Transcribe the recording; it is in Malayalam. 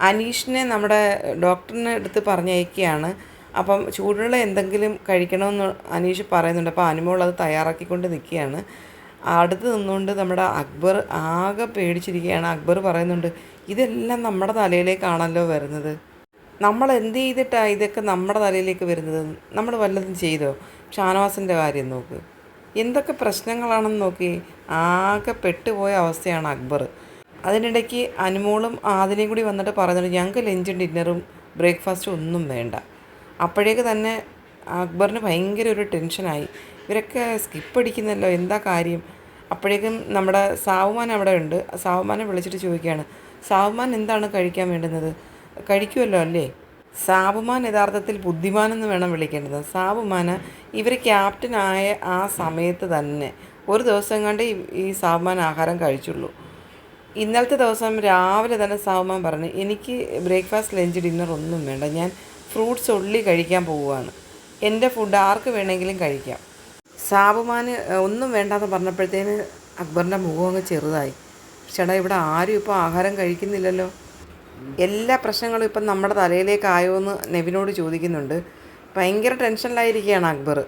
അനീഷിനെ നമ്മുടെ ഡോക്ടറിനെ എടുത്ത് പറഞ്ഞയക്കുകയാണ്. അപ്പം ചൂടുള്ള എന്തെങ്കിലും കഴിക്കണമെന്ന് അനീഷ് പറയുന്നുണ്ട്. അപ്പോൾ അനുമോൾ അത് തയ്യാറാക്കിക്കൊണ്ട് നിൽക്കുകയാണ്. അടുത്ത് നിന്നുകൊണ്ട് നമ്മുടെ അക്ബർ ആകെ പേടിച്ചിരിക്കുകയാണ്. അക്ബർ പറയുന്നുണ്ട് ഇതെല്ലാം നമ്മുടെ തലയിലേക്കാണല്ലോ വരുന്നത്. നമ്മൾ എന്ത് ചെയ്തിട്ടാണ് ഇതൊക്കെ നമ്മുടെ തലയിലേക്ക് വരുന്നത്? നമ്മൾ വല്ലതും ചെയ്തോ? ഷാനവാസിന്റെ കാര്യം നോക്ക്. എന്തൊക്കെ പ്രശ്നങ്ങളാണെന്ന് നോക്കി ആകെ പെട്ടുപോയ അവസ്ഥയാണ് അക്ബർ. അതിനിടയ്ക്ക് അനുമോളും ആദിനെയും കൂടി വന്നിട്ട് പറഞ്ഞിട്ട് ഞങ്ങൾക്ക് ലഞ്ചും ഡിന്നറും ബ്രേക്ക്ഫാസ്റ്റും ഒന്നും വേണ്ട. അപ്പോഴേക്ക് തന്നെ അക്ബറിന് ഭയങ്കര ഒരു ടെൻഷനായി. ഇവരൊക്കെ സ്കിപ്പ് അടിക്കുന്നല്ലോ എന്താ കാര്യം? അപ്പോഴേക്കും നമ്മുടെ സാവുമാൻ അവിടെ ഉണ്ട്. സാവുമാനെ വിളിച്ചിട്ട് ചോദിക്കുകയാണ് സാവുമാൻ എന്താണ് കഴിക്കാൻ വേണ്ടുന്നത്? കഴിക്കുമല്ലോ അല്ലേ? സാബുമാൻ യഥാർത്ഥത്തിൽ ബുദ്ധിമാനെന്ന് വേണം വിളിക്കേണ്ടത്. സാബുമാന് ഇവർ ക്യാപ്റ്റനായ ആ സമയത്ത് തന്നെ ഒരു ദിവസം കണ്ട് ഈ സാബുമാൻ ആഹാരം കഴിച്ചുള്ളൂ. ഇന്നലത്തെ ദിവസം രാവിലെ തന്നെ സാവുമാൻ പറഞ്ഞു എനിക്ക് ബ്രേക്ക്ഫാസ്റ്റ് ലഞ്ച് ഡിന്നർ ഒന്നും വേണ്ട. ഞാൻ ഫ്രൂട്ട്സ് ഉള്ളി കഴിക്കാൻ പോവുകയാണ്. എന്റെ ഫുഡ് ആർക്ക് വേണമെങ്കിലും കഴിക്കാം. സാബുമാന് ഒന്നും വേണ്ടാന്ന് പറഞ്ഞപ്പോഴത്തേന് അക്ബറിന്റെ മുഖം അങ്ങ് ചെറുതായി. ചേട്ടാ ഇവിടെ ആരും ഇപ്പോൾ ആഹാരം കഴിക്കുന്നില്ലല്ലോ. എല്ലാ പ്രശ്നങ്ങളും ഇപ്പം നമ്മുടെ തലയിലേക്കായോ എന്ന് നെവിനോട് ചോദിക്കുന്നുണ്ട്. ഭയങ്കര ടെൻഷനിലായിരിക്കുകയാണ് അക്ബർ.